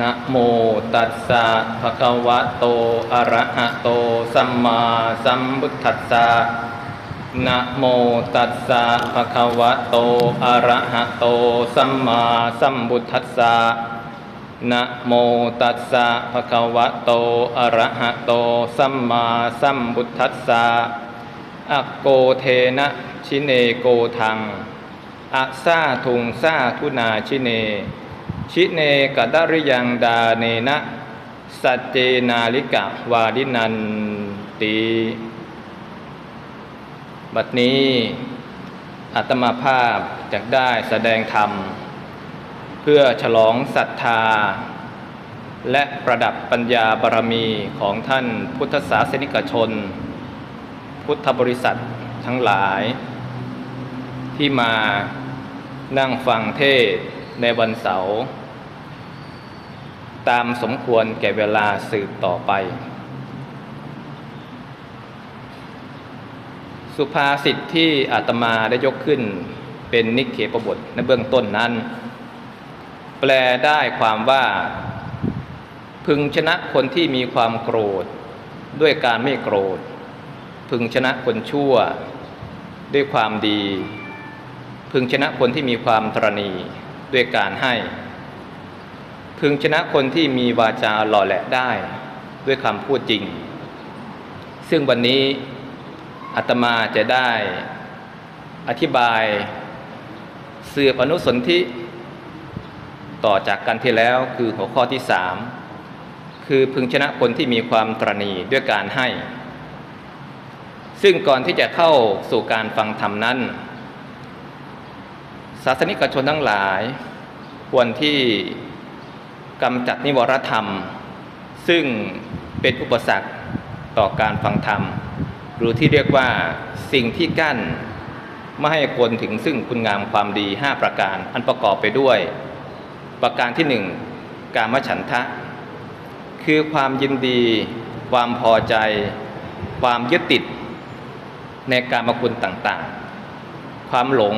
นะโมตัสสะภะคะวะโต อะระหะโต สัมมาสัมพุทธัสสะนะโมตัสสะภะคะวะโต อะระหะโต สัมมาสัมพุทธัสสะนะโมตัสสะภะคะวะโต อะระหะโต สัมมาสัมพุทธัสสะอโกเทนะชิเนโกทังอะซาทุงซาทุนาชิเน ชิเนกะดริยังดาเนนะสัจเจนาลิกะวาดินันติบัดนี้อาตมาภาพจะได้แสดงธรรม เพื่อฉลองศรัทธา และประดับปัญญาบารมีของท่านพุทธศาสนิกชน พุทธบริษัททั้งหลาย ที่มานั่งฟังเทศในวันเสาร์ ตามสมควรแก่เวลาสืบต่อไป สุภาษิตที่อาตมาได้ยกขึ้นเป็นนิเคปบทในเบื้องต้นนั้น แปลได้ความว่า พึงชนะคนที่มีความโกรธ ด้วยการไม่โกรธ พึงชนะคนชั่ว ด้วยความดี พึงชนะคนที่มีความตรณีด้วยการให้ พึงชนะคนที่มีวาจาหล่อแหละได้ด้วยคำพูดจริง ซึ่งวันนี้อาตมาจะได้อธิบายสืบอนุสนธิต่อจากกันที่แล้วคือหัวข้อที่สามคือพึงชนะคนที่มีความตรณีด้วยการให้ ซึ่งก่อนที่จะเข้าสู่การฟังธรรมนั้น ศาสนิกชนทั้งหลายควรที่ กำจัดนิวรธรรม ซึ่งเป็นอุปสรรคต่อการฟังธรรม หรือที่เรียกว่าสิ่งที่กั้นไม่ให้คนถึงซึ่งคุณงามความดี 5 ประการ อันประกอบไปด้วย ประการที่หนึ่งการมฉันทะ คือความยินดี ความพอใจ ความยึดติด ในการมคุณต่างๆ ความหลง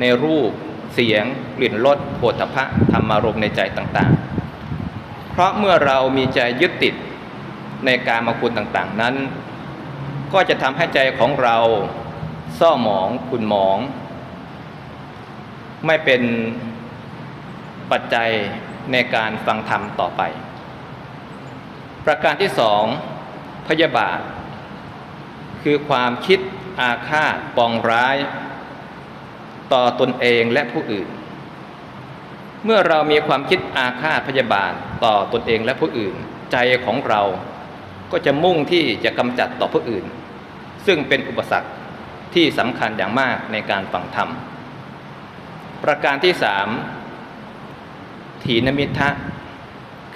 ในรูปเสียงกลิ่นรสโผฏฐะธรรมารมในใจต่างๆ เพราะเมื่อเรามีใจยึดติดในการมาคุณต่างๆนั้น ก็จะทำให้ใจของเราซ่อหมองขุนหมอง ไม่เป็นปัจจัยในการฟังธรรมต่อไป ประการที่สองพยาบาท คือความคิดอาฆาตปองร้าย ต่อตนเองและผู้อื่น เมื่อเรามีความคิดอาฆาตพยาบาทต่อตนเองและผู้อื่น ใจของเราก็จะมุ่งที่จะกำจัดต่อผู้อื่น ซึ่งเป็นอุปสรรคที่สำคัญอย่างมากในการฟังธรรม ประการที่สามถีนมิทะ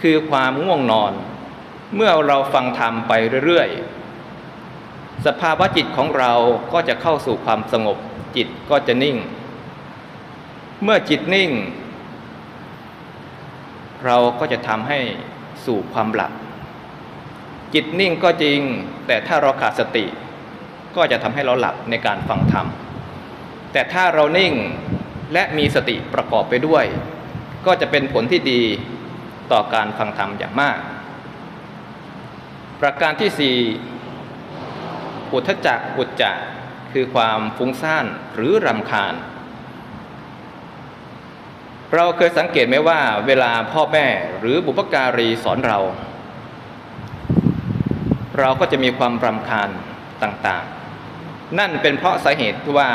คือความง่วงนอน เมื่อเราฟังธรรมไปเรื่อยๆ สภาวะจิตของเราก็จะเข้าสู่ความสงบจิตก็จะนิ่ง เมื่อจิตนิ่ง เราก็จะทำให้สู่ความหลับ จิตนิ่งก็จริง แต่ถ้าเราขาดสติ ก็จะทำให้เราหลับในการฟังธรรม แต่ถ้าเรานิ่งและมีสติประกอบไปด้วย ก็จะเป็นผลที่ดีต่อการฟังธรรมอย่างมาก ประการที่สี่อุทจักอุจจะคือความฟุ้งซ่านหรือรำคาญ เราเคยสังเกตไหมว่า เวลาพ่อแม่หรือบุพการีสอนเรา เราก็จะมีความรำคาญต่างๆ นั่นเป็นเพราะสาเหตุที่ว่า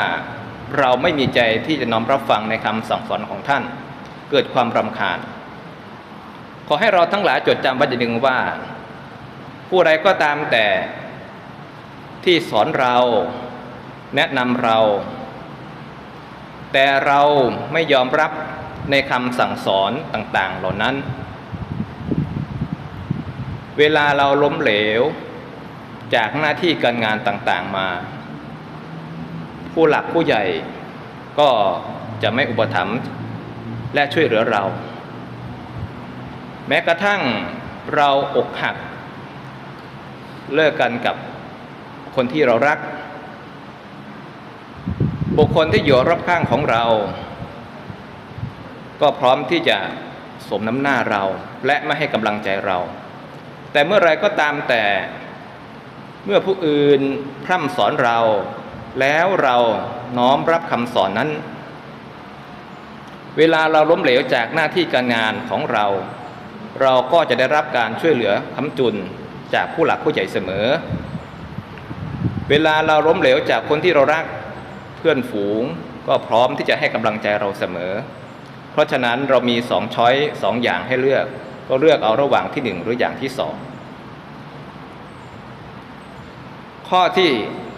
เราไม่มีใจที่จะน้อมรับฟังในคำสั่งสอนของท่าน เกิดความรำคาญ ขอให้เราทั้งหลายจดจำไว้อย่างหนึ่งว่า ผู้ใดก็ตามแต่ที่สอนเราแนะนำเรา แต่เราไม่ยอมรับ ในคำสั่งสอนต่างๆ เหล่านั้น เวลาเราล้มเหลว จากหน้าที่การงานต่างๆมา ผู้หลักผู้ใหญ่ก็จะไม่อุปถัมภ์และช่วยเหลือเรา แม้กระทั่งเราอกหัก เลิกกันกับคนที่เรารัก บุคคลที่อยู่รอบข้างของเรา ก็พร้อมที่จะสมน้ำหน้าเราและไม่ให้กำลังใจเรา แต่เมื่อไรก็ตามแต่เมื่อผู้อื่นพร่ำสอนเรา แล้วเราน้อมรับคำสอนนั้น เวลาเราล้มเหลวจากหน้าที่การงานของเรา เราก็จะได้รับการช่วยเหลือคำจุนจากผู้หลักผู้ใหญ่เสมอ เวลาเราล้มเหลวจากคนที่เรารักเพื่อนฝูง ก็พร้อมที่จะให้กำลังใจเราเสมอ ราะฉะนั้นเรามีสองช้อยสองอย่างให้เลือก ก็เลือกเอาระหว่างที่หนึ่งหรืออย่างที่สองข้อที่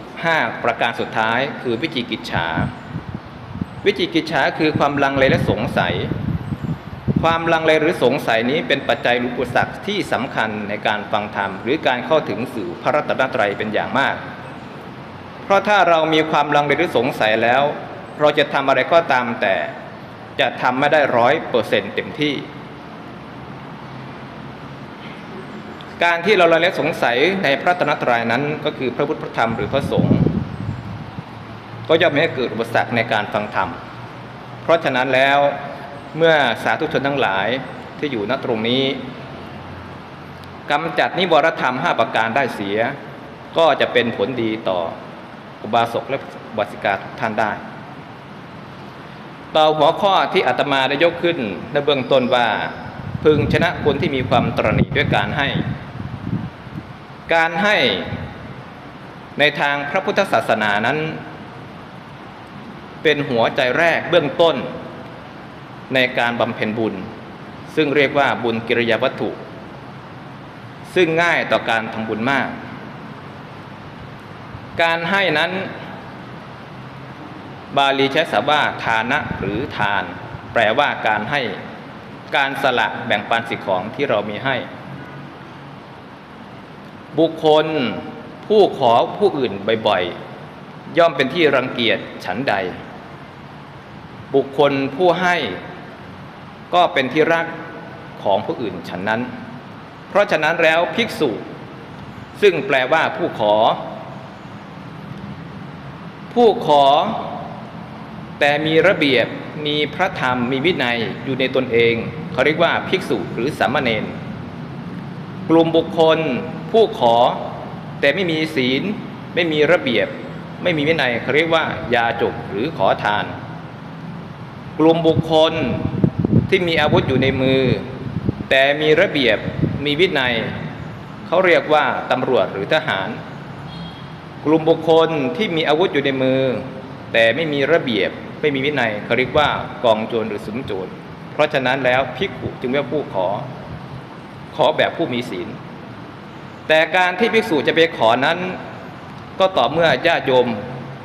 5ประการสุดท้ายคือวิจิกิจฉา วิจิกิจฉาคือความลังเลและสงสัย ความลังเลหรือสงสัยนี้เป็นปัจจัยหรืออุปสรรคที่สำคัญในการฟังธรรม หรือการเข้าถึงสู่อพระรัตนตรัยเป็นอย่างมาก เพราะถ้าเรามีความลังเลหรือสงสัยแล้ว เราจะทำอะไรก็ตามแต่ จะทำไม่ได้ร้อยเปอร์เซ็นต์เต็มที่ การที่เราละเลสงสัยในพระรัตนตรัยนั้นก็คือพระพุทธพระธรรมหรือพระสงฆ์ก็ย่อมให้เกิดอุปสรรคในการฟังธรรม เพราะฉะนั้นแล้วเมื่อสาธุชนทั้งหลายที่อยู่ณตรงนี้กำจัดนิวรธรรม 5 ประการได้เสีย ก็จะเป็นผลดีต่ออุบาสกและอุบาสิกาทุกท่านได้ ต่อหัวข้อที่อาตมาได้ยกขึ้นในเบื้องต้นว่า พึงชนะคนที่มีความตรณีด้วยการให้ การให้ในทางพระพุทธศาสนานั้น เป็นหัวใจแรกเบื้องต้น ในการบำเพ็ญบุญ ซึ่งเรียกว่าบุญกิริยาวัตถุ ซึ่งง่ายต่อการทำบุญมาก การให้นั้น บาลีใช้ศัพท์ว่าทานะหรือทาน แปลว่าการให้การสละแบ่งปันสิ่งของที่เรามีให้ บุคคลผู้ขอผู้อื่นบ่อยๆ ย่อมเป็นที่รังเกียจฉันใด บุคคลผู้ให้ก็เป็นที่รักของผู้อื่นฉันนั้น เพราะฉะนั้นแล้วภิกษุ ซึ่งแปลว่าผู้ขอ ผู้ขอ แต่มีระเบียบมีพระธรรมมีวินัยอยู่ในตนเองเขาเรียกว่าภิกษุหรือสามเณรกลุ่มบุคคลผู้ขอ แต่ไม่มีศีล ไม่มีระเบียบ ไม่มีวินัยเขาเรียกว่ายาจกหรือขอทาน กลุ่มบุคคลที่มีอาวุธอยู่ในมือ แต่มีระเบียบมีวินัยเขาเรียกว่าตำรวจหรือทหาร กลุ่มบุคคลที่มีอาวุธอยู่ในมือ แต่ไม่มีระเบียบ ไม่มีวินัยเขาเรียกว่ากองโจรหรือสุมโจรเพราะฉะนั้นแล้วภิกขุจึงเรียกผู้ขอ ขอแบบผู้มีศีล แต่การที่ภิกษุจะไปขอนั้น ก็ต่อเมื่อญาติโยม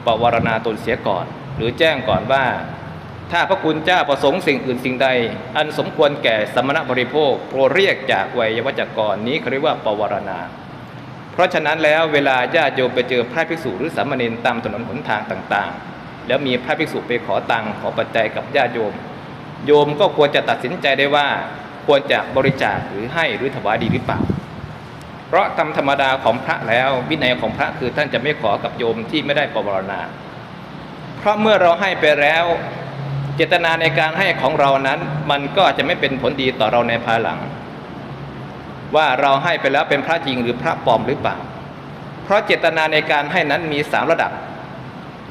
ปวารณาตนเสียก่อน หรือแจ้งก่อนว่า ถ้าพระคุณเจ้าประสงค์สิ่งอื่นสิ่งใด อันสมควรแก่สมณบริโภคโปรดเรียกจากวัยวัจกรนี้เขาเรียกว่าปวารณาเพราะฉะนั้นแล้วเวลาญาติโยมไปเจอพระภิกษุหรือสามเณรตามถนนหนทางต่างๆ แล้วมีพระภิกษุไปขอตังค์ขอปัจจัยกับญาติโยม โยมก็ควรจะตัดสินใจได้ว่าควรจะบริจาคหรือให้หรือถวายดีหรือเปล่า เพราะตามธรรมดาของพระแล้ววินัยของพระคือท่านจะไม่ขอกับโยมที่ไม่ได้ปวารณาเพราะเมื่อเราให้ไปแล้ว เจตนาในการให้ของเรานั้น มันก็จะไม่เป็นผลดีต่อเราในภายหลัง ว่าเราให้ไปแล้วเป็นพระจริงหรือพระปลอมหรือเปล่า เพราะเจตนาในการให้นั้นมีสามระดับ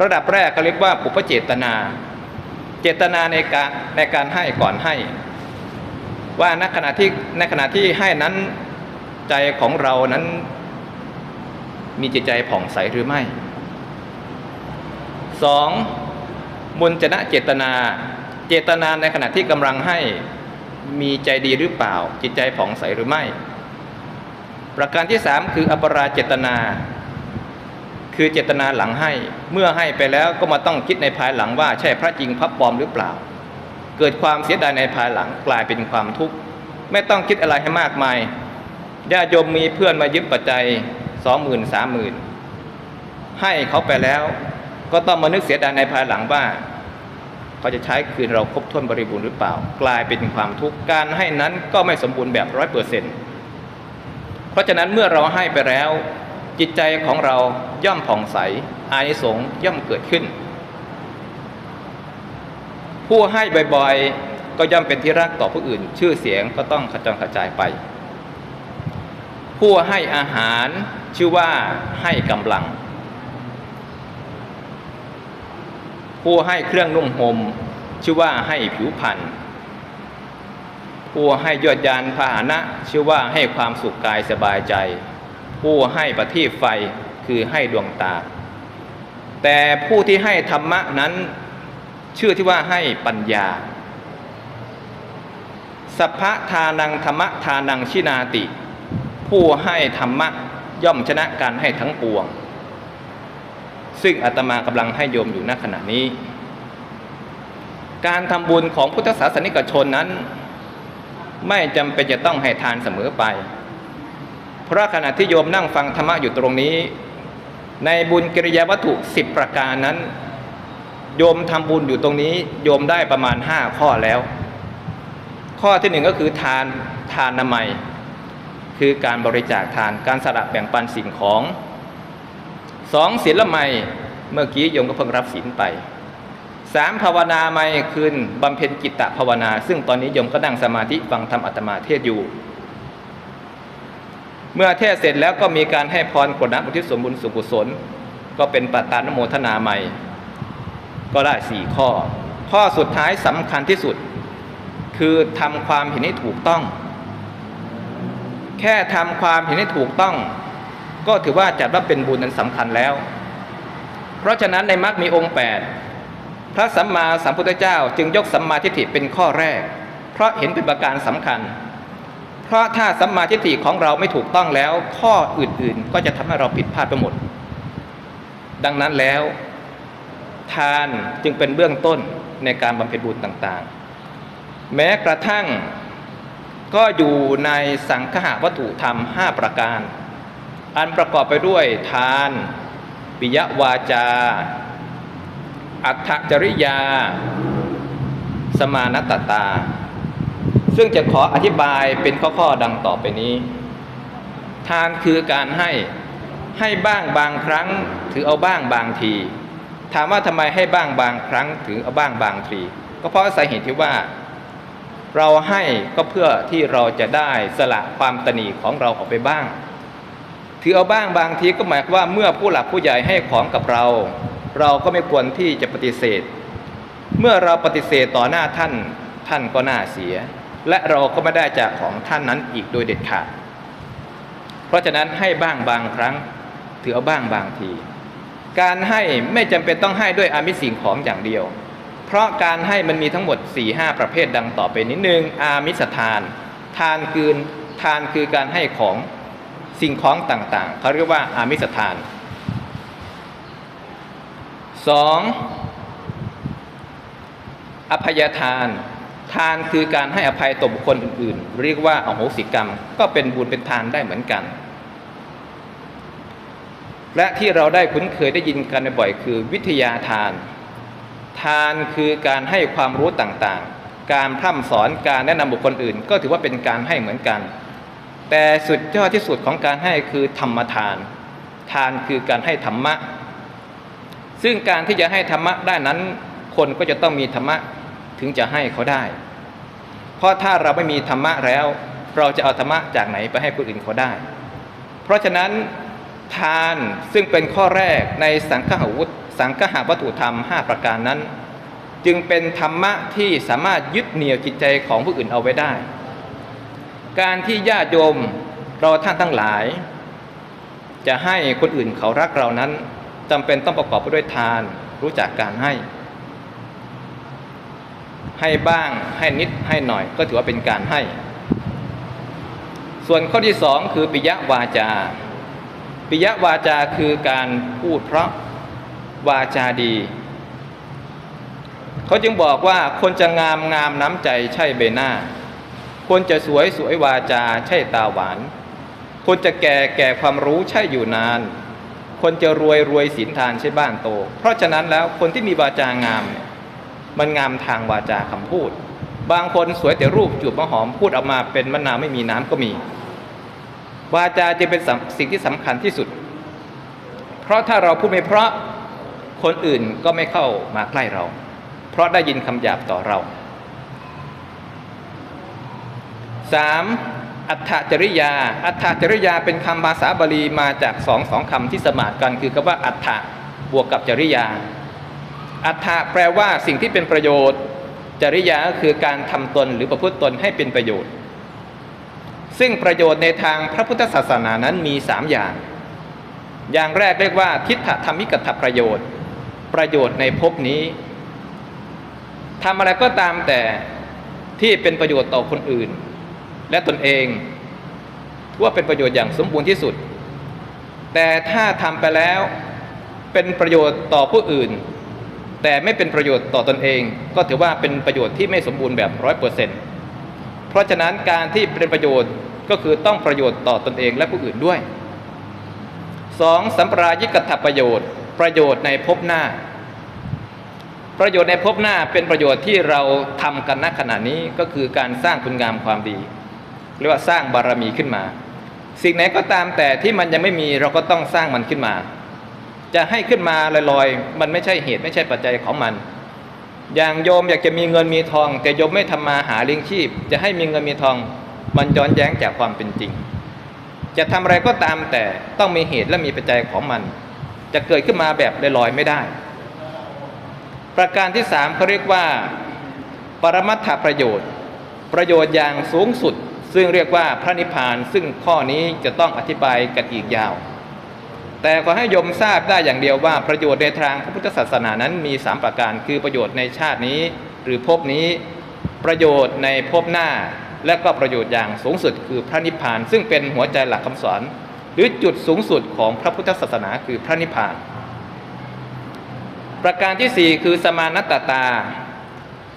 ระดับแรกก็เรียกว่าปุพเจตนา เจตนาในการในการให้ก่อนให้ ว่าณขณะที่ในขณะที่ให้นั้นใจของเรานั้น มีจิตใจผ่องใสหรือไม่สองมุญจนะเจตนา เจตนาในขณะที่กำลังให้มีใจดีหรือเปล่า จิตใจผ่องใสหรือไม่ ประการที่สามคืออปราเจตนา คือเจตนาหลังให้เมื่อให้ไปแล้วก็มาต้องคิดในภายหลังว่าใช่พระจริงพระปลอมหรือเปล่า เกิดความเสียดายในภายหลังกลายเป็นความทุกข์ไม่ต้องคิดอะไรให้มากมายญาติโยมมีเพื่อนมายืมปัจจัยสองหมื่นสามหมื่นให้เขาไปแล้ว ก็ต้องมานึกเสียดายในภายหลังว่าเขาจะใช้คืนเราครบถ้วนบริบูรณ์หรือเปล่า กลายเป็นความทุกข์การให้นั้นก็ไม่สมบูรณ์แบบร้อยเปอร์เซ็นต์เพราะฉะนั้นเมื่อเราให้ไปแล้ว จิตใจของเราย่อมผ่องใส อานิสงส์ย่อมเกิดขึ้น ผู้ให้บ่อยๆ ก็ย่อมเป็นที่รักต่อผู้อื่น ชื่อเสียงก็ต้องขจรกระจายไป ผู้ให้อาหารชื่อว่าให้กำลัง ผู้ให้เครื่องนุ่งห่มชื่อว่าให้ผิวพรรณผู้ให้ยอดยานพาหนะ ชื่อว่าให้ความสุขกายสบายใจ ผู้ให้ประทีปไฟคือให้ดวงตา แต่ผู้ที่ให้ธรรมะนั้น ชื่อที่ว่าให้ปัญญาสัพพะทานังธรรมะทานังชินาติ ผู้ให้ธรรมะย่อมชนะการให้ทั้งปวง ซึ่งอาตมากำลังให้โยมอยู่ณขณะนี้ การทำบุญของพุทธศาสนิกชนนั้น ไม่จำเป็นจะต้องให้ทานเสมอไป เพราะขณะที่โยมนั่งฟังธรรมะอยู่ตรงนี้ ในบุญกิริยาวัตถุสิบประการนั้น โยมทำบุญอยู่ตรงนี้ โยมได้ประมาณห้าข้อแล้ว ข้อที่หนึ่งก็คือทานทานนามัย คือการบริจาคทานการสละแบ่งปันสิ่งของสองศีลไมเมื่อกี้โยมก็เพิ่งรับศีลไปสามภาวนาไมยคืนบำเพ็ญกิตตภาวนา ซึ่งตอนนี้โยมก็นั่งสมาธิฟังธรรมอัตมาเทศอยู่ เมื่อเทศเสร็จแล้วก็มีการให้พรกรวดน้ำอุทิศส่วนบุญสุกุศล ก็เป็นปตานโมทนาใหม่ ก็ได้สี่ข้อ ข้อสุดท้ายสำคัญที่สุด คือทำความเห็นให้ถูกต้อง แค่ทำความเห็นให้ถูกต้อง ก็ถือว่าจัดว่าเป็นบุญนั้นสำคัญแล้ว เพราะฉะนั้นในมรรคมีองค์ 8 พระสัมมาสัมพุทธเจ้าจึงยกสัมมาทิฏฐิเป็นข้อแรก เพราะเห็นเป็นประการสำคัญ เพราะถ้าสัมมาทิฏฐิของเราไม่ถูกต้องแล้ว ข้ออื่นๆก็จะทำให้เราผิดพลาดไปหมด ดังนั้นแล้ว ทานจึงเป็นเบื้องต้นในการบำเพ็ญบุญต่างๆ แม้กระทั่งก็อยู่ในสังฆะวัตถุธรรม 5 ประการ อันประกอบไปด้วยทาน ปิยวาจา อัตถจริยา สมานตตา ซึ่งจะขออธิบายเป็นข้อๆดังต่อไปนี้ ทานคือการให้ให้บ้างบางครั้ง ถือเอาบ้างบางที ถามว่าทำไมให้บ้างบางครั้ง ถือเอาบ้างบางที ก็เพราะสาเหตุที่ว่า เราให้ก็เพื่อที่เราจะได้สละความตนีของเราออกไปบ้าง ถือเอาบ้างบางทีก็หมายความว่าเมื่อผู้หลักผู้ใหญ่ให้ของกับเรา เราก็ไม่ควรที่จะปฏิเสธ เมื่อเราปฏิเสธต่อหน้าท่านท่านก็น่าเสีย และเราก็ไม่ได้จากของท่านนั้นอีกโดยเด็ดขาด เพราะฉะนั้นให้บ้างบางครั้งถือเอาบ้างบางที การให้ไม่จำเป็นต้องให้ด้วยอามิสิ่งของอย่างเดียว เพราะการให้มันมีทั้งหมด4ี่ห้าประเภทดังต่อไปนิดนึงอามิสทาน ทานคือทานคือการให้ของสิ่งของต่างๆ เขาเรียกว่าอามิสทานสองอภัยทาน ทานคือการให้อภัยต่อบุคคลอื่นๆ เรียกว่าอโหสิกรรม ก็เป็นบุญเป็นทานได้เหมือนกัน และที่เราได้คุ้นเคยได้ยินกันบ่อยคือวิทยาทาน ทานคือการให้ความรู้ต่างๆ การพร่ำสอนการแนะนำบุคคลอื่น ก็ถือว่าเป็นการให้เหมือนกัน แต่สุดยอดที่สุดของการให้คือธรรมทาน ทานคือการให้ธรรมะ ซึ่งการที่จะให้ธรรมะได้นั้น คนก็จะต้องมีธรรมะ ถึงจะให้เขาได้ เพราะถ้าเราไม่มีธรรมะแล้ว เราจะเอาธรรมะจากไหนไปให้คนอื่นเขาได้ เพราะฉะนั้นทานซึ่งเป็นข้อแรกในสังฆวุฒสังฆะวัตถุธรรม 5 ประการนั้น จึงเป็นธรรมะที่สามารถยึดเหนี่ยวจิตใจของผู้อื่นเอาไว้ได้ การที่ญาติโยมเราท่านทั้งหลาย จะให้คนอื่นเขารักเรานั้นจำเป็นต้องประกอบไปด้วยทานรู้จักการให้ ให้บ้างให้นิดให้หน่อย ก็ถือว่าเป็นการให้ ส่วนข้อที่สองคือปิยวาจา ปิยวาจาคือการพูดเพราะวาจาดี เขาจึงบอกว่าคนจะงามงามน้ำใจใช่เบหน้า คนจะสวยสวยวาจาใช่ตาหวาน คนจะแก่แก่ความรู้ใช่อยู่นาน คนจะรวยรวยศีลทานใช่บ้านโต เพราะฉะนั้นแล้วคนที่มีวาจางามเนี่ย มันงามทางวาจาคำพูด บางคนสวยแต่รูปจูบมะหอมพูดออกมาเป็นมะนาวไม่มีน้ำก็มี วาจาจะเป็นสิ่งที่สำคัญที่สุด เพราะถ้าเราพูดไม่เพราะคนอื่นก็ไม่เข้ามาใกล้เรา เพราะได้ยินคำหยาบต่อเราสามอัฏฐจริยา อัฏฐจริยาเป็นคำภาษาบาลีมาจากสองสองคำที่สมานกัน คือคำว่าอัฏฐบวกกับจริยา อัฏฐแปลว่าสิ่งที่เป็นประโยชน์ จริยาก็คือการทำตนหรือประพฤติตนให้เป็นประโยชน์ ซึ่งประโยชน์ในทางพระพุทธศาสนานั้นมีสามอย่าง อย่างแรกเรียกว่า ทิฏฐธรรมิกถประโยชน์ ประโยชน์ในภพนี้ทำอะไรก็ตามแต่ที่เป็นประโยชน์ต่อคนอื่น และตนเองว่าเป็นประโยชน์อย่างสมบูรณ์ที่สุด แต่ถ้าทำไปแล้วเป็นประโยชน์ต่อผู้อื่น แต่ไม่เป็นประโยชน์ต่อตนเอง ก็ถือว่าเป็นประโยชน์ที่ไม่สมบูรณ์แบบร้อยเปอร์เซ็นต์เพราะฉะนั้นการที่เป็นประโยชน์ก็คือต้องประโยชน์ต่อตนเองและผู้อื่นด้วยสองสัมปรายิกถประโยชน์ ประโยชน์ในภพหน้า ประโยชน์ในภพหน้าเป็นประโยชน์ที่เราทำกันณขณะนี้ก็คือการสร้างคุณงามความดีเรียกว่าสร้างบารมีขึ้นมา สิ่งไหนก็ตามแต่ที่มันยังไม่มีเราก็ต้องสร้างมันขึ้นมา จะให้ขึ้นมาลอยๆ มันไม่ใช่เหตุไม่ใช่ปัจจัยของมัน อย่างโยมอยากจะมีเงินมีทอง แต่โยมไม่ทำมาหาเลี้ยงชีพ จะให้มีเงินมีทอง มันย้อนแย้งจากความเป็นจริง จะทำอะไรก็ตามแต่ต้องมีเหตุและมีปัจจัยของมัน จะเกิดขึ้นมาแบบลอยๆไม่ได้ ประการที่สามเขาเรียกว่า ปรมัตถประโยชน์ ประโยชน์อย่างสูงสุด ซึ่งเรียกว่าพระนิพพานซึ่งข้อนี้จะต้องอธิบายกันอีกยาว แต่ขอให้โยมทราบได้อย่างเดียวว่าประโยชน์ในทางพระพุทธศาสนานั้นมี 3 ประการ คือประโยชน์ในชาตินี้ หรือภพนี้ประโยชน์ในภพหน้า และก็ประโยชน์อย่างสูงสุดคือพระนิพพาน ซึ่งเป็นหัวใจหลักคำสอน หรือจุดสูงสุดของพระพุทธศาสนาคือพระนิพพาน ประการที่ 4 คือสมานัตตา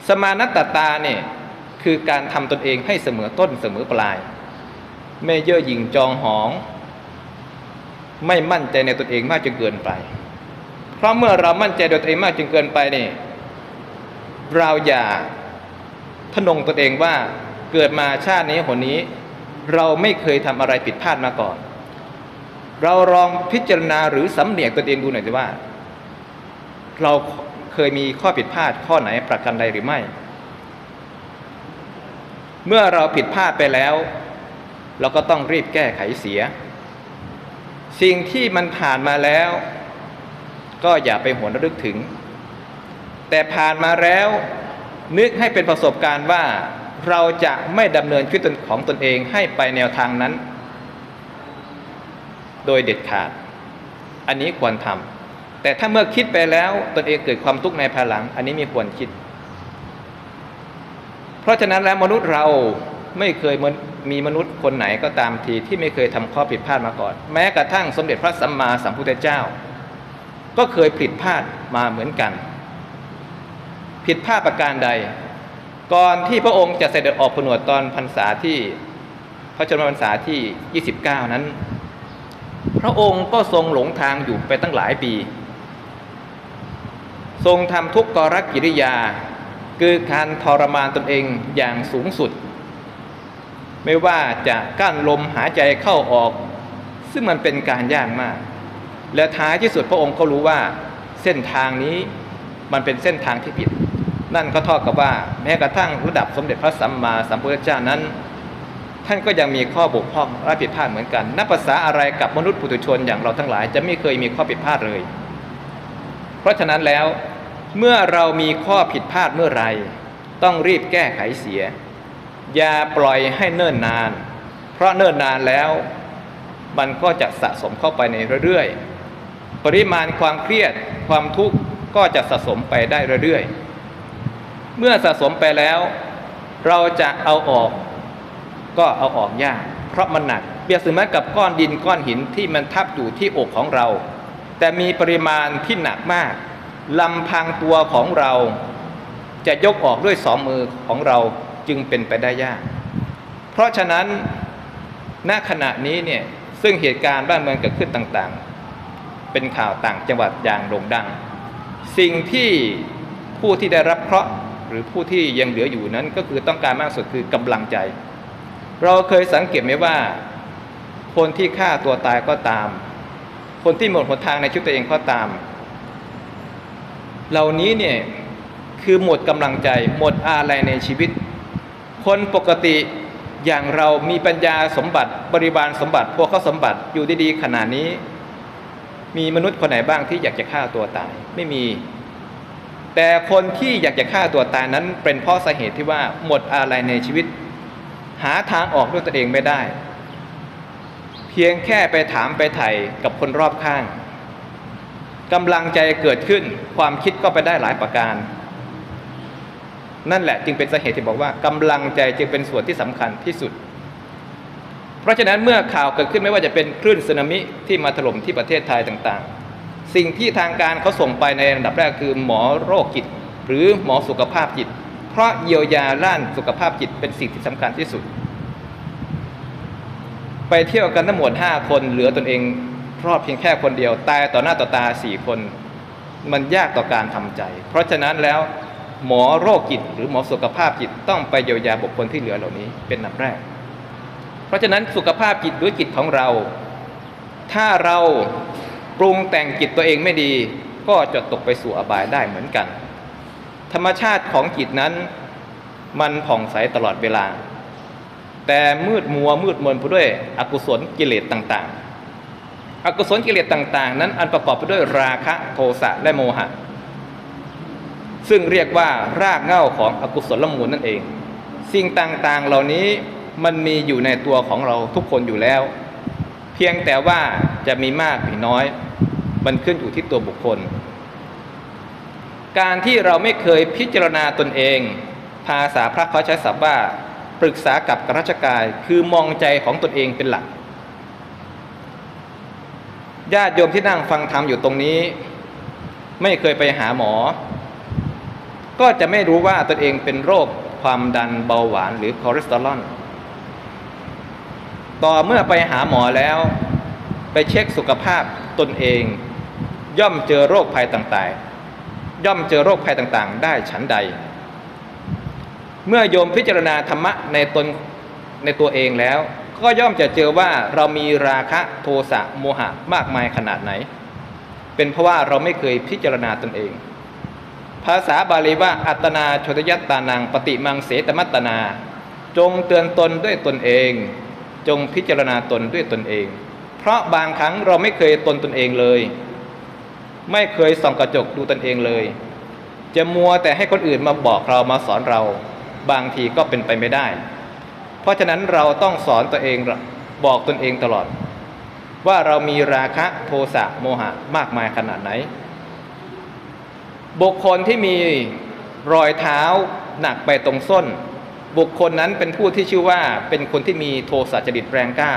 สมานัตตาเนี่ยคือการทำตนเองให้เสมอต้นเสมอปลาย ไม่เย่อหยิ่งจองหอง ไม่มั่นใจในตนเองมากจนเกินไป เพราะเมื่อเรามั่นใจในตัวเองมากจนเกินไปนี่เราอย่าทนงตนเองว่าเกิดมาชาตินี้หนนี้ เราไม่เคยทำอะไรผิดพลาดมาก่อน เราลองพิจารณาหรือสำเนียกตนเองดูหน่อยสิว่า เราเคยมีข้อผิดพลาดข้อไหนประการใดหรือไม่ เมื่อเราผิดพลาดไปแล้ว เราก็ต้องรีบแก้ไขเสีย สิ่งที่มันผ่านมาแล้ว ก็อย่าไปหวนระลึกถึง แต่ผ่านมาแล้วนึกให้เป็นประสบการณ์ว่าเราจะไม่ดำเนินชีวิตของตนเองให้ไปแนวทางนั้น โดยเด็ดขาด อันนี้ควรทำแต่ถ้าเมื่อคิดไปแล้วตนเองเกิดความทุกข์ในภายหลัง อันนี้มีควรคิด เพราะฉะนั้นแล้วมนุษย์เราไม่เคย มีมนุษย์คนไหนก็ตามทีที่ไม่เคยทำข้อผิดพลาดมาก่อน แม้กระทั่งสมเด็จพระสัมมาสัมพุทธเจ้า ก็เคยผิดพลาดมาเหมือนกัน ผิดพลาดประการใด ก่อนที่พระองค์จะเสด็จออกผนวดตอนพรรษาที่พระชนมพรรษาที่ 29 นั้น พระองค์ก็ทรงหลงทางอยู่ไปตั้งหลายปี ทรงทำทุกกรกิริยา คือการทรมานตนเองอย่างสูงสุด ไม่ว่าจะกั้นลมหายใจเข้าออก ซึ่งมันเป็นการยากมาก และท้ายที่สุดพระองค์ก็รู้ว่าเส้นทางนี้มันเป็นเส้นทางที่ผิด นั่นก็เท่ากับว่าแม้กระทั่งระดับสมเด็จพระสัมมาสัมพุทธเจ้านั้น ท่านก็ยังมีข้อบกพร่องและผิดพลาดเหมือนกัน นับภาษาอะไรกับมนุษย์ปุถุชนอย่างเราทั้งหลายจะไม่เคยมีข้อผิดพลาดเลย เพราะฉะนั้นแล้วเมื่อเรามีข้อผิดพลาดเมื่อไรต้องรีบแก้ไขเสีย อย่าปล่อยให้เนิ่นนาน เพราะเนิ่นนานแล้วมันก็จะสะสมเข้าไปในเรื่อยๆ ปริมาณความเครียดความทุกข์ก็จะสะสมไปได้เรื่อยๆ เมื่อสะสมไปแล้ว เราจะเอาออกก็เอาออกยาก เพราะมันหนักเปรียบเสมือนกับก้อนดินก้อนหินที่มันทับอยู่ที่อกของเรา แต่มีปริมาณที่หนักมากลำพังตัวของเรา จะยกออกด้วยสองมือของเรา จึงเป็นไปได้ยาก เพราะฉะนั้นณขณะนี้เนี่ยซึ่งเหตุการณ์บ้านเมืองเกิดขึ้นต่างๆ เป็นข่าวต่างจังหวัดอย่างโด่งดัง สิ่งที่ผู้ที่ได้รับเคราะห์หรือผู้ที่ยังเหลืออยู่นั้นก็คือต้องการมากสุดคือกำลังใจ เราเคยสังเกตไหมว่า คนที่ฆ่าตัวตายก็ตาม คนที่หมดหนทางในชีวิตตัวเองก็ตาม เหล่านี้เนี่ยคือหมดกำลังใจ หมดอะไรในชีวิต คนปกติอย่างเรามีปัญญาสมบัติบริบาลสมบัติพวกเขาสมบัติอยู่ดีๆขนาดนี้ มีมนุษย์คนไหนบ้างที่อยากจะฆ่าตัวตาย ไม่มี แต่คนที่อยากจะฆ่าตัวตายนั้น เป็นเพราะสาเหตุที่ว่าหมดอะไรในชีวิต หาทางออกด้วยตัวเองไม่ได้ เพียงแค่ไปถามไปไถ่กับคนรอบข้างกำลังใจเกิดขึ้นความคิดก็ไปได้หลายประการ นั่นแหละจึงเป็นสาเหตุที่บอกว่ากำลังใจจึงเป็นส่วนที่สำคัญที่สุด เพราะฉะนั้นเมื่อข่าวเกิดขึ้นไม่ว่าจะเป็นคลื่นสึนามิที่มาถล่มที่ประเทศไทยต่างๆ สิ่งที่ทางการเขาส่งไปในอันดับแรกคือหมอโรคจิต หรือหมอสุขภาพจิต เพราะเยียวยาด้านสุขภาพจิตเป็นสิ่งที่สำคัญที่สุด ไปเที่ยวกันทั้งหมดห้าคนเหลือตนเองรอดเพียงแค่คนเดียวตายต่อหน้าต่อตาสี่คน มันยากต่อการทำใจ เพราะฉะนั้นแล้ว หมอโรคจิต หรือหมอสุขภาพจิตต้องไปเยียวยาบุคคลที่เหลือเหล่านี้เป็นอันดับแรก เพราะฉะนั้นสุขภาพจิตหรือจิตของเรา ถ้าเราปรุงแต่งจิตตัวเองไม่ดี ก็จะตกไปสู่อบายได้เหมือนกัน ธรรมชาติของจิตนั้น มันผ่องใสตลอดเวลา แต่มืดมัวมืดมนไปด้วยอกุศลกิเลสต่างๆ อกุศลกิเลสต่าง ๆ นั้นอันประกอบไปด้วยราคะโทสะและโมหะ ซึ่งเรียกว่ารากเหง้าของอกุศลมูลนั่นเอง สิ่งต่างๆเหล่านี้มันมีอยู่ในตัวของเราทุกคนอยู่แล้ว เพียงแต่ว่าจะมีมากหรือน้อย มันขึ้นอยู่ที่ตัวบุคคล การที่เราไม่เคยพิจารณาตนเอง ภาษาพระเขาใช้ศัพท์ว่าปรึกษากับกราชกายคือมองใจของตนเองเป็นหลักญาติโยมที่นั่งฟังธรรมอยู่ตรงนี้ ไม่เคยไปหาหมอ ก็จะไม่รู้ว่าตนเองเป็นโรคความดันเบาหวานหรือคอเลสเตอรอลต่อเมื่อไปหาหมอแล้ว ไปเช็คสุขภาพตนเอง ย่อมเจอโรคภัยต่างๆ ย่อมเจอโรคภัยต่างๆ ได้ฉันใด เมื่อโยมพิจารณาธรรมะในตนในตัวเองแล้ว ก็ย่อมจะเจอว่าเรามีราคะโทสะโมหะมากมายขนาดไหน เป็นเพราะว่าเราไม่เคยพิจารณาตนเอง ภาษาบาลีว่าอัตนาชตยัตตานังปฏิมังเสตมัตตนา จงเตือนตนด้วยตนเอง จงพิจารณาตนด้วยตนเอง เพราะบางครั้งเราไม่เคยตนตนเองเลย ไม่เคยส่องกระจกดูตนเองเลย จะมัวแต่ให้คนอื่นมาบอกเรามาสอนเรา บางทีก็เป็นไปไม่ได้ เพราะฉะนั้นเราต้องสอนตัวเองบอกตนเองตลอด ว่าเรามีราคะโทสะโมหะมากมายขนาดไหน บุคคลที่มีรอยเท้าหนักไปตรงส้น บุคคลนั้นเป็นผู้ที่ชื่อว่าเป็นคนที่มีโทสะจริตแรงกล้า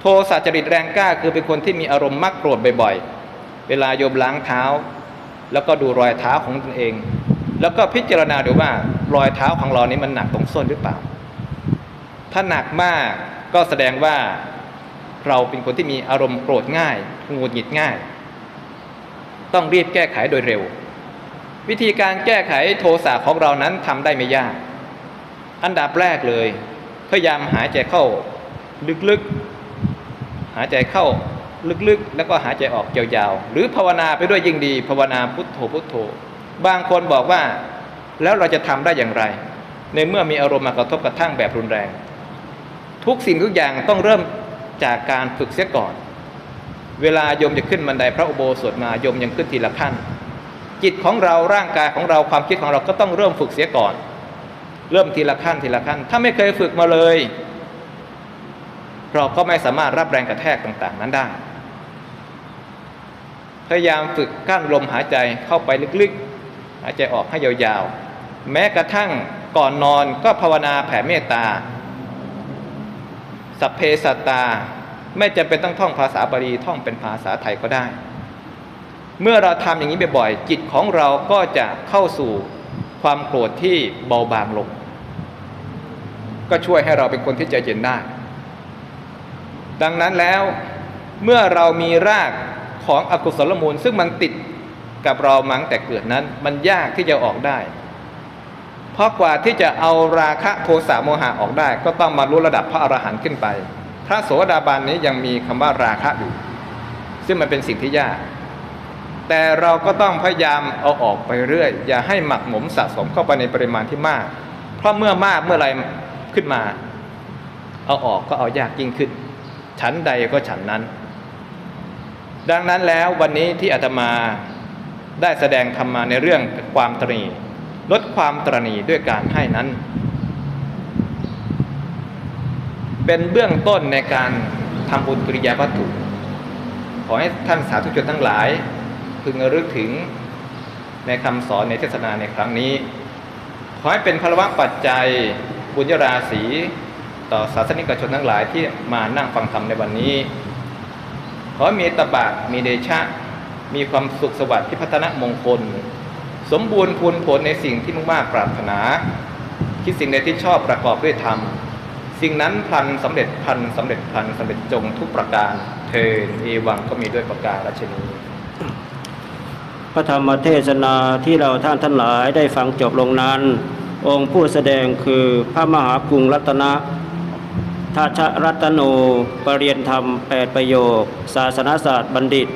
โทสะจริตแรงกล้า คือเป็นคนที่มีอารมณ์มักโกรธบ่อยๆ เวลาโยมล้างเท้า แล้วก็ดูรอยเท้าของตนเอง แล้วก็พิจารณาดูว่ารอยเท้าของเรานี้มันหนักตรงส้นหรือเปล่า ถ้าหนักมากก็แสดงว่าเราเป็นคนที่มีอารมณ์โกรธง่ายหงุดหงิดง่าย ต้องรีบแก้ไขโดยเร็ว วิธีการแก้ไขโทสะของเรานั้นทำได้ไม่ยาก อันดับแรกเลย พยายามหายใจเข้าลึกๆ หายใจเข้าลึกๆ แล้วก็หายใจออกยาวๆ หรือภาวนาไปด้วยยิ่งดี ภาวนาพุทโธพุทโธ บางคนบอกว่าแล้วเราจะทำได้อย่างไร ในเมื่อมีอารมณ์มากระทบกระทั่งแบบรุนแรง ทุกสิ่งทุกอย่างต้องเริ่มจากการฝึกเสียก่อน เวลาโยมจะขึ้นบันไดพระอุโบสถมาโยมยังขึ้นทีละขั้น จิตของเราร่างกายของเราความคิดของเราก็ต้องเริ่มฝึกเสียก่อน เริ่มทีละขั้นทีละขั้น ถ้าไม่เคยฝึกมาเลย เราก็ไม่สามารถรับแรงกระแทกต่างๆ นั้นได้ พยายามฝึกกั้นลมหายใจเข้าไปลึกๆ หายใจออกให้ยาวๆ แม้กระทั่งก่อนนอนก็ภาวนาแผ่เมตตา สัพเพสัตตา ไม่จำเป็นต้องท่องภาษาบาลีท่องเป็นภาษาไทยก็ได้ เมื่อเราทำอย่างนี้บ่อยๆจิตของเราก็จะเข้าสู่ความโกรธที่เบาบางลง ก็ช่วยให้เราเป็นคนที่ใจเย็นได้ ดังนั้นแล้วเมื่อเรามีรากของอกุศลมูล ซึ่งมันติดกับเรามังแต่เกิดนั้น มันยากที่จะออกได้ เพราะกว่าที่จะเอาราคะโทสะโมหะออกได้ ก็ต้องมารู้ระดับพระอรหันต์ขึ้นไป พระโสดาบันนี้ยังมีคำว่าราคะอยู่ ซึ่งมันเป็นสิ่งที่ยาก แต่เราก็ต้องพยายามเอาออกไปเรื่อย อย่าให้หมักหมมสะสมเข้าไปในปริมาณที่มาก เพราะเมื่อมากเมื่อไรขึ้นมา เอาออกก็เอายากยิ่งขึ้นฉันใดก็ฉันนั้น ดังนั้นแล้ววันนี้ที่อาตมาได้แสดงธรรมาในเรื่องความตรีลดความตรณีด้วยการให้นั้น เป็นเบื้องต้นในการทำบุญกิริยาวัตถุ ขอให้ท่านสาธุชนทั้งหลาย พึงระลึกถึงในคำสอนในเทศนาในครั้งนี้ ขอให้เป็นพลวะปัจจัยบุญญาราศีต่อศาสนิกชนทั้งหลายที่มานั่งฟังธรรมในวันนี้ ขอให้มีตบะมีเดชะ มีความสุขสวัสดิ์พิพัฒนมงคล สมบูรณ์พูนผลในสิ่งที่มุ่งมา่ปรารถนา คิดสิ่งใดที่ชอบประกอบด้วยธรรม สิ่งนั้นพันสำเร็จพันสำเร็จพันสำเร็จจงทุกประการ เธอเอวังก็มีด้วยประการราชนี พระธรรมเทศนาที่เราท่านทั้งหลายได้ฟังจบลงนั้น องค์ผู้แสดงคือพระมหากรุงรัตนะทัชรัตโนปรริยนธรรมแปดประโยค ศาสนศาสตร์บัณฑิต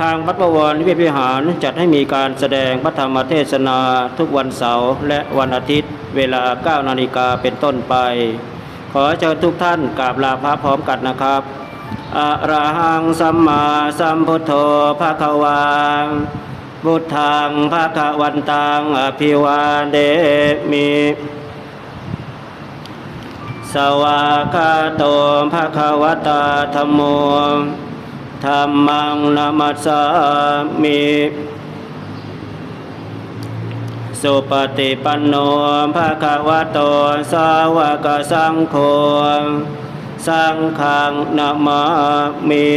ทางวัดประวรนิเวศวิหารจัดให้มีการแสดงพระธรรมเทศนาทุกวันเสาร์และวันอาทิตย์ เวลา9นาฬิกาเป็นต้นไป ขอเชิญทุกท่านกราบลาพระพร้อมกันนะครับ อะระหังสัมมาสัมพุทโธภะคะวังพุทธังภะคะวันตังอภิวาเดมิสวากาโตภะคะวตาธรรมโมธรรมังนามัสสามิสุปฏิปันโนภะคะวะโตสาวกสังโฆ สังฆังนามามิ